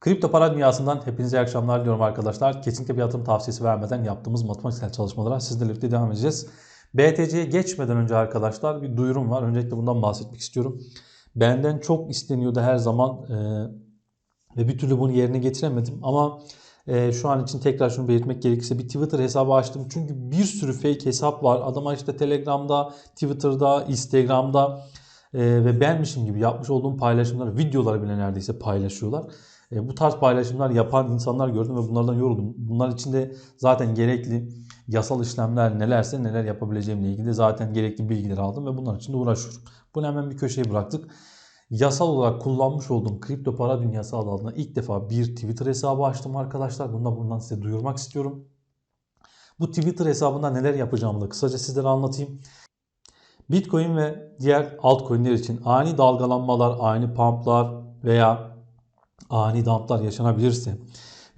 Kripto para dünyasından hepinize iyi akşamlar diliyorum arkadaşlar. Kesinlikle bir yatırım tavsiyesi vermeden yaptığımız matematiksel çalışmalara sizlerle birlikte devam edeceğiz. BTC'ye geçmeden önce arkadaşlar bir duyurum var. Öncelikle bundan bahsetmek istiyorum. Benden çok isteniyordu her zaman e, ve bir türlü bunu yerine getiremedim. Ama e, şu an için tekrar şunu belirtmek gerekirse bir Twitter hesabı açtım. Çünkü bir sürü fake hesap var. Adama işte Telegram'da, Twitter'da, Instagram'da e, ve benmişim gibi yapmış olduğum paylaşımları, videoları bile neredeyse paylaşıyorlar. E, bu tarz paylaşımlar yapan insanlar gördüm ve bunlardan yoruldum. Bunlar için de zaten gerekli yasal işlemler nelerse neler yapabileceğimle ilgili zaten gerekli bilgileri aldım ve bunlar için de uğraşıyorum. Bunu hemen bir köşeye bıraktık. Yasal olarak kullanmış olduğum kripto para dünyası adı altında ilk defa bir Twitter hesabı açtım arkadaşlar. Bunu da bundan size duyurmak istiyorum. Bu Twitter hesabında neler yapacağımı da kısaca sizlere anlatayım. Bitcoin ve diğer altcoin'ler için ani dalgalanmalar, ani pumplar veya ani dumplar yaşanabilirse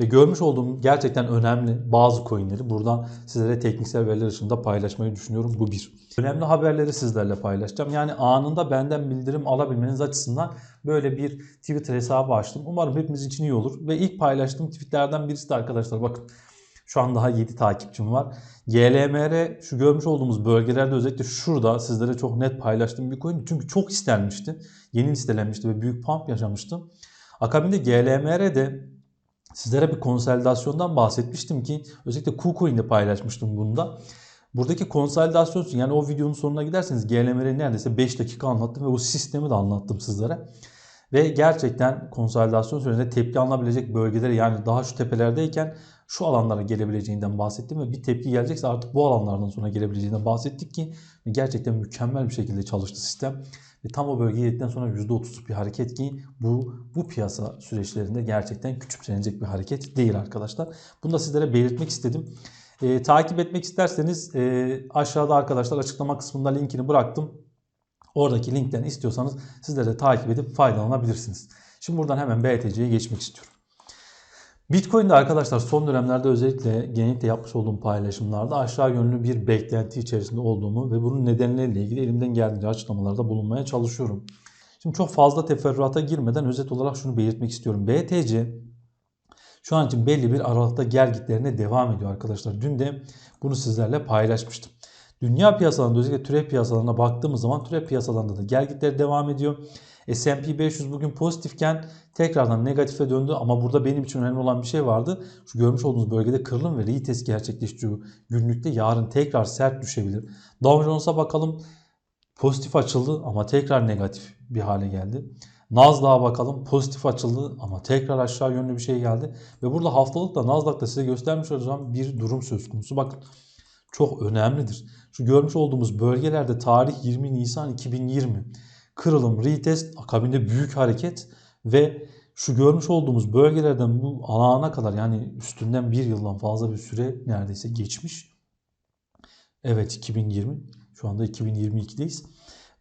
ve görmüş olduğum gerçekten önemli bazı coinleri buradan sizlere tekniksel veriler ışığında paylaşmayı düşünüyorum. Bu bir. Önemli haberleri sizlerle paylaşacağım. Yani anında benden bildirim alabilmeniz açısından böyle bir Twitter hesabı açtım. Umarım hepimiz için iyi olur. Ve ilk paylaştığım tweetlerden birisi de arkadaşlar bakın. Şu an daha 7 takipçim var. GLMR şu görmüş olduğumuz bölgelerde özellikle şurada sizlere çok net paylaştığım bir coin. Çünkü çok istenmişti. Yeni listelenmişti ve büyük pump yaşamıştı. Akabinde GLMR'de sizlere bir konsolidasyondan bahsetmiştim ki özellikle KuCoin'de paylaşmıştım bunda. Buradaki konsolidasyon yani o videonun sonuna giderseniz GLMR'yi neredeyse 5 dakika anlattım ve o sistemi de anlattım sizlere. Ve gerçekten konsolidasyon sürecinde tepki alınabilecek bölgeleri yani daha şu tepelerdeyken şu alanlara gelebileceğinden bahsettim ve bir tepki gelecekse artık bu alanlardan sonra gelebileceğinden bahsettik ki gerçekten mükemmel bir şekilde çalıştı sistem. Ve tam o bölgeye yedikten sonra %30'luk bir hareket ki bu bu piyasa süreçlerinde gerçekten küçümsenecek bir hareket değil arkadaşlar. Bunu da sizlere belirtmek istedim. E, takip etmek isterseniz e, aşağıda arkadaşlar açıklama kısmında linkini bıraktım. Oradaki linkten istiyorsanız sizler de takip edip faydalanabilirsiniz. Şimdi buradan hemen BTC'ye geçmek istiyorum. Bitcoin'de arkadaşlar son dönemlerde özellikle genellikle yapmış olduğum paylaşımlarda aşağı yönlü bir beklenti içerisinde olduğumu ve bunun nedenleriyle ilgili elimden geldiğince açıklamalarda bulunmaya çalışıyorum. Şimdi çok fazla teferruata girmeden özet olarak şunu belirtmek istiyorum. BTC şu an için belli bir aralıkta gel devam ediyor arkadaşlar. Dün de bunu sizlerle paylaşmıştım. Dünya piyasalarında özellikle türev piyasalarına baktığımız zaman türev piyasalarında da gel devam ediyor. S&P 500 bugün pozitifken tekrardan negatife döndü ama burada benim için önemli olan bir şey vardı. Şu görmüş olduğunuz bölgede kırılım ve retest gerçekleştiriyor. Günlükte yarın tekrar sert düşebilir. Dow Jones'a bakalım pozitif açıldı ama tekrar negatif bir hale geldi. Nasdaq'a bakalım pozitif açıldı ama tekrar aşağı yönlü bir şey geldi. Ve burada haftalıkta Nasdaq'ta size göstermiş olacağım bir durum söz konusu. Bakın çok önemlidir. Şu görmüş olduğumuz bölgelerde tarih 20 Nisan 2020 kırılım, retest, akabinde büyük hareket ve şu görmüş olduğumuz bölgelerden bu alana kadar yani üstünden bir yıldan fazla bir süre neredeyse geçmiş. Evet 2020 şu anda 2022'deyiz.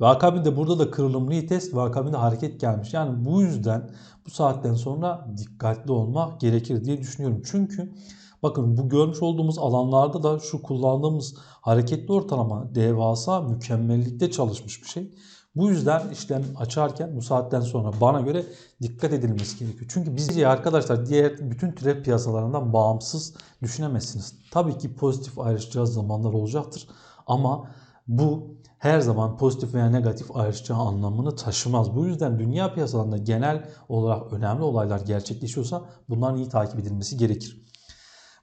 Ve akabinde burada da kırılım retest ve akabinde hareket gelmiş. Yani bu yüzden bu saatten sonra dikkatli olmak gerekir diye düşünüyorum. Çünkü bakın bu görmüş olduğumuz alanlarda da şu kullandığımız hareketli ortalama devasa mükemmellikte çalışmış bir şey. Bu yüzden işlem açarken bu saatten sonra bana göre dikkat edilmesi gerekiyor. Çünkü biz arkadaşlar diğer bütün türev piyasalarından bağımsız düşünemezsiniz. Tabii ki pozitif ayrışacağız zamanlar olacaktır. Ama bu her zaman pozitif veya negatif ayrışacağı anlamını taşımaz. Bu yüzden dünya piyasalarında genel olarak önemli olaylar gerçekleşiyorsa bunların iyi takip edilmesi gerekir.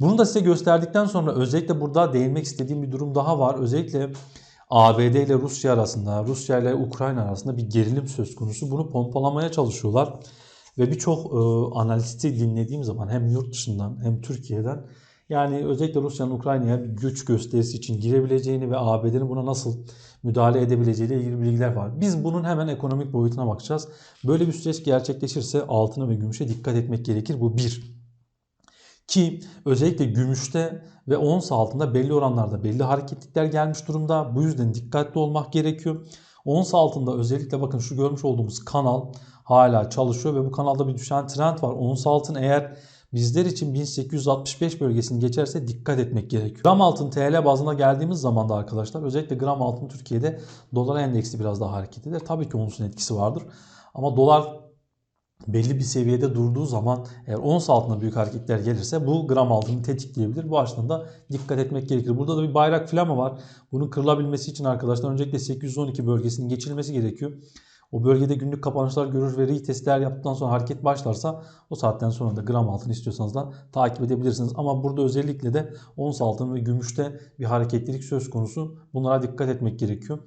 Bunu da size gösterdikten sonra özellikle burada değinmek istediğim bir durum daha var. Özellikle ABD ile Rusya arasında, Rusya ile Ukrayna arasında bir gerilim söz konusu. Bunu pompalamaya çalışıyorlar. Ve birçok e, analisti dinlediğim zaman hem yurt dışından hem Türkiye'den yani özellikle Rusya'nın Ukrayna'ya bir güç gösterisi için girebileceğini ve ABD'nin buna nasıl müdahale edebileceğiyle ilgili bilgiler var. Biz bunun hemen ekonomik boyutuna bakacağız. Böyle bir süreç gerçekleşirse altına ve gümüşe dikkat etmek gerekir. Bu bir. Ki özellikle gümüşte ve ons altında belli oranlarda belli hareketlikler gelmiş durumda. Bu yüzden dikkatli olmak gerekiyor. Ons altında özellikle bakın şu görmüş olduğumuz kanal hala çalışıyor ve bu kanalda bir düşen trend var. Ons altın eğer bizler için 1865 bölgesini geçerse dikkat etmek gerekiyor. Gram altın TL bazına geldiğimiz zaman da arkadaşlar özellikle gram altın Türkiye'de dolar endeksi biraz daha hareket eder. Tabii ki onsun etkisi vardır. Ama dolar belli bir seviyede durduğu zaman eğer ons altında büyük hareketler gelirse bu gram altını tetikleyebilir. Bu açıdan da dikkat etmek gerekir. Burada da bir bayrak flama var. Bunun kırılabilmesi için arkadaşlar öncelikle 812 bölgesinin geçilmesi gerekiyor. O bölgede günlük kapanışlar görür ve retestler yaptıktan sonra hareket başlarsa o saatten sonra da gram altını istiyorsanız da takip edebilirsiniz. Ama burada özellikle de ons altın ve gümüşte bir hareketlilik söz konusu. Bunlara dikkat etmek gerekiyor.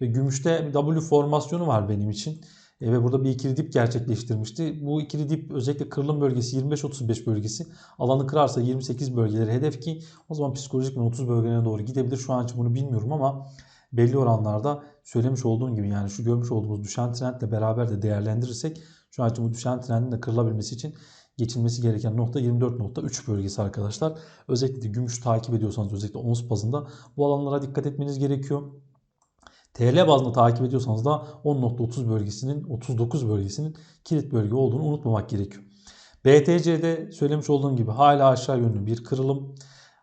Ve gümüşte W formasyonu var benim için. E, ve burada bir ikili dip gerçekleştirmişti. Bu ikili dip özellikle kırılım bölgesi 25-35 bölgesi alanı kırarsa 28 bölgeleri hedef ki o zaman psikolojik 30 bölgelerine doğru gidebilir. Şu an için bunu bilmiyorum ama belli oranlarda söylemiş olduğum gibi yani şu görmüş olduğumuz düşen trendle beraber de değerlendirirsek şu an için bu düşen trendin de kırılabilmesi için geçilmesi gereken nokta 24.3 bölgesi arkadaşlar. Özellikle de gümüş takip ediyorsanız özellikle ons bazında bu alanlara dikkat etmeniz gerekiyor. TL bazında takip ediyorsanız da 10.30 bölgesinin 39 bölgesinin kilit bölge olduğunu unutmamak gerekiyor. BTC'de söylemiş olduğum gibi hala aşağı yönlü bir kırılım.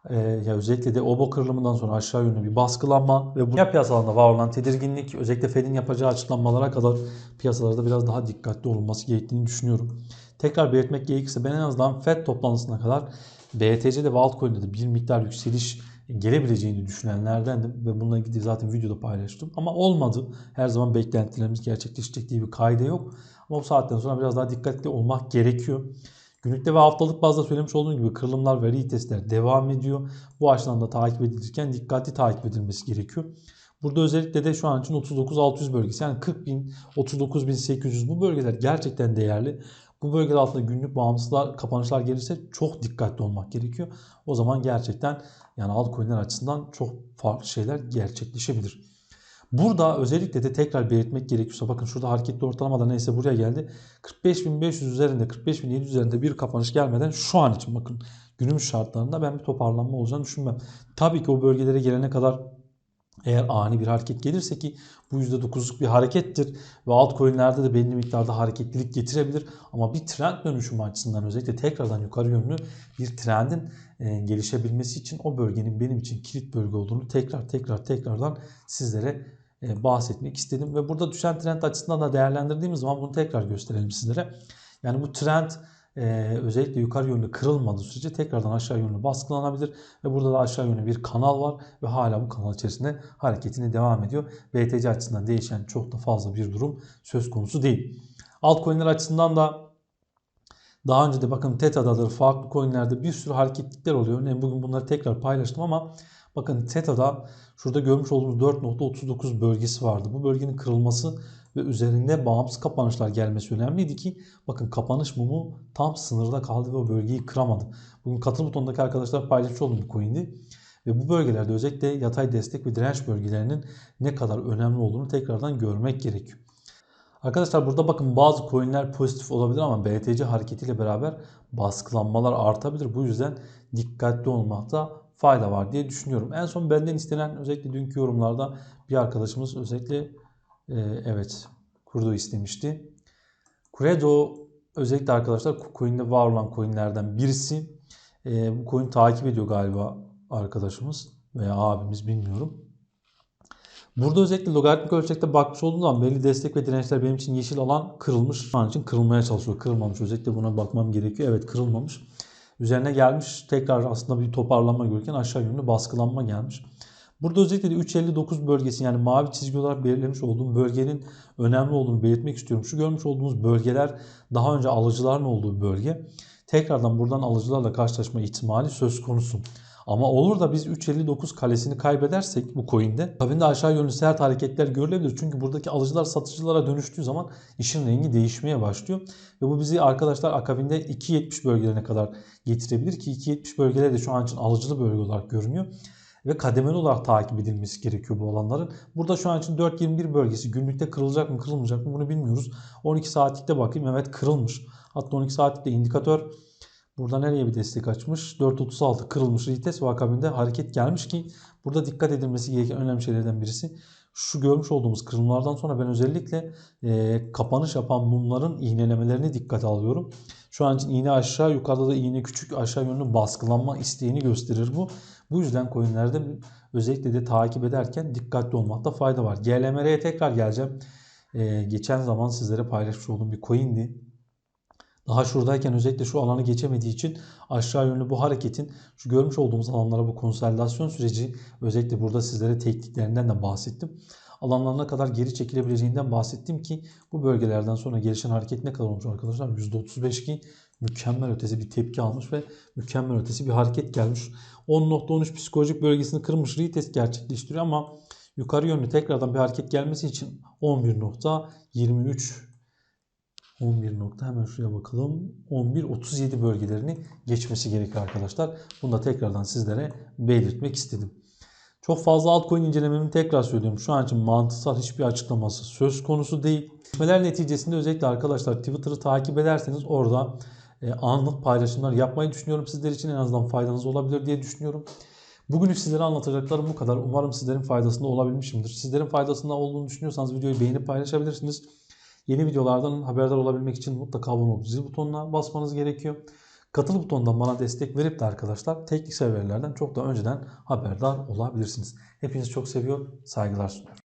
Ee, ya özellikle de obo kırılımından sonra aşağı yönlü bir baskılanma ve bu piyasalarında var olan tedirginlik özellikle Fed'in yapacağı açıklamalara kadar piyasalarda biraz daha dikkatli olunması gerektiğini düşünüyorum. Tekrar belirtmek gerekirse ben en azından Fed toplantısına kadar BTC'de ve altcoin'de de bir miktar yükseliş gelebileceğini düşünenlerdendim ve bununla ilgili zaten videoda paylaştım. Ama olmadı. Her zaman beklentilerimiz gerçekleşecek diye bir kaide yok. Ama bu saatten sonra biraz daha dikkatli olmak gerekiyor. Günlükte ve haftalık bazda söylemiş olduğum gibi kırılımlar ve retestler devam ediyor. Bu açıdan da takip edilirken dikkatli takip edilmesi gerekiyor. Burada özellikle de şu an için 39.600 bölgesi yani 40.000, 39.800 bu bölgeler gerçekten değerli. Bu bölgeler altında günlük bağımsızlar, kapanışlar gelirse çok dikkatli olmak gerekiyor. O zaman gerçekten yani altcoin'ler açısından çok farklı şeyler gerçekleşebilir. Burada özellikle de tekrar belirtmek gerekiyorsa bakın şurada hareketli ortalamada neyse buraya geldi. 45.500 üzerinde 45.700 üzerinde bir kapanış gelmeden şu an için bakın günümüz şartlarında ben bir toparlanma olacağını düşünmem. Tabii ki o bölgelere gelene kadar eğer ani bir hareket gelirse ki bu %9'luk bir harekettir ve altcoin'lerde de belli miktarda hareketlilik getirebilir. Ama bir trend dönüşümü açısından özellikle tekrardan yukarı yönlü bir trendin e, gelişebilmesi için o bölgenin benim için kilit bölge olduğunu tekrar tekrar tekrardan sizlere e, bahsetmek istedim. Ve burada düşen trend açısından da değerlendirdiğimiz zaman bunu tekrar gösterelim sizlere. Yani bu trend e, özellikle yukarı yönlü kırılmadığı sürece tekrardan aşağı yönlü baskılanabilir. Ve burada da aşağı yönlü bir kanal var ve hala bu kanal içerisinde hareketini devam ediyor. BTC açısından değişen çok da fazla bir durum söz konusu değil. Altcoin'ler açısından da daha önce de bakın Teta'dadır, farklı coinlerde bir sürü hareketlikler oluyor. Örneğin bugün bunları tekrar paylaştım ama bakın Teta'da şurada görmüş olduğumuz 4.39 bölgesi vardı. Bu bölgenin kırılması ve üzerinde bağımsız kapanışlar gelmesi önemliydi ki bakın kapanış mumu tam sınırda kaldı ve o bölgeyi kıramadı. Bugün katıl butonundaki arkadaşlar paylaşmış olduğum bir coindi. Ve bu bölgelerde özellikle yatay destek ve direnç bölgelerinin ne kadar önemli olduğunu tekrardan görmek gerekiyor. Arkadaşlar burada bakın bazı coinler pozitif olabilir ama BTC hareketiyle beraber baskılanmalar artabilir. Bu yüzden dikkatli olmakta fayda var diye düşünüyorum. En son benden istenen özellikle dünkü yorumlarda bir arkadaşımız özellikle e, evet kurdu istemişti. Credo özellikle arkadaşlar coin'de var olan coinlerden birisi. E, bu coin takip ediyor galiba arkadaşımız veya abimiz bilmiyorum. Burada özellikle logaritmik ölçekte bakmış olduğum zaman belli destek ve dirençler benim için yeşil alan kırılmış. Şu an için kırılmaya çalışıyor. Kırılmamış. Özellikle buna bakmam gerekiyor. Evet kırılmamış. Üzerine gelmiş tekrar aslında bir toparlanma görürken aşağı yönlü baskılanma gelmiş. Burada özellikle de 359 bölgesi yani mavi çizgi olarak belirlemiş olduğum bölgenin önemli olduğunu belirtmek istiyorum. Şu görmüş olduğumuz bölgeler daha önce alıcıların olduğu bölge. Tekrardan buradan alıcılarla karşılaşma ihtimali söz konusu. Ama olur da biz 3.59 kalesini kaybedersek bu coin'de tabii de aşağı yönlü sert hareketler görülebilir. Çünkü buradaki alıcılar satıcılara dönüştüğü zaman işin rengi değişmeye başlıyor. Ve bu bizi arkadaşlar akabinde 2.70 bölgelerine kadar getirebilir ki 2.70 bölgeler de şu an için alıcılı bölge olarak görünüyor ve kademeli olarak takip edilmesi gerekiyor bu alanların. Burada şu an için 4.21 bölgesi günlükte kırılacak mı kırılmayacak mı bunu bilmiyoruz. 12 saatlikte bakayım evet kırılmış. Hatta 12 saatlikte indikatör Burada nereye bir destek açmış? 4.36 kırılmış retest ve akabinde hareket gelmiş ki burada dikkat edilmesi gereken önemli şeylerden birisi. Şu görmüş olduğumuz kırılımlardan sonra ben özellikle e, kapanış yapan mumların iğnelemelerini dikkate alıyorum. Şu an için iğne aşağı yukarıda da iğne küçük aşağı yönlü baskılanma isteğini gösterir bu. Bu yüzden coinlerde özellikle de takip ederken dikkatli olmakta fayda var. GLMR'ye tekrar geleceğim. E, geçen zaman sizlere paylaşmış olduğum bir coindi. Daha şuradayken özellikle şu alanı geçemediği için aşağı yönlü bu hareketin şu görmüş olduğumuz alanlara bu konsolidasyon süreci özellikle burada sizlere tekniklerinden de bahsettim. Alanlarına kadar geri çekilebileceğinden bahsettim ki bu bölgelerden sonra gelişen hareket ne kadar olmuş arkadaşlar? %35 ki mükemmel ötesi bir tepki almış ve mükemmel ötesi bir hareket gelmiş. 10.13 psikolojik bölgesini kırmış retest gerçekleştiriyor ama yukarı yönlü tekrardan bir hareket gelmesi için 11.23 11 nokta hemen şuraya bakalım. 11.37 bölgelerini geçmesi gerekiyor arkadaşlar. Bunu da tekrardan sizlere belirtmek istedim. Çok fazla altcoin incelememi tekrar söylüyorum. Şu an için mantıksal hiçbir açıklaması söz konusu değil. Gelişmeler neticesinde özellikle arkadaşlar Twitter'ı takip ederseniz orada e, anlık paylaşımlar yapmayı düşünüyorum. Sizler için en azından faydanız olabilir diye düşünüyorum. Bugün sizlere anlatacaklarım bu kadar. Umarım sizlerin faydasında olabilmişimdir. Sizlerin faydasında olduğunu düşünüyorsanız videoyu beğenip paylaşabilirsiniz. Yeni videolardan haberdar olabilmek için mutlaka abone olup zil butonuna basmanız gerekiyor. Katıl butonundan bana destek verip de arkadaşlar teknik seviyelerden çok daha önceden haberdar olabilirsiniz. Hepinizi çok seviyor, saygılar sunuyorum.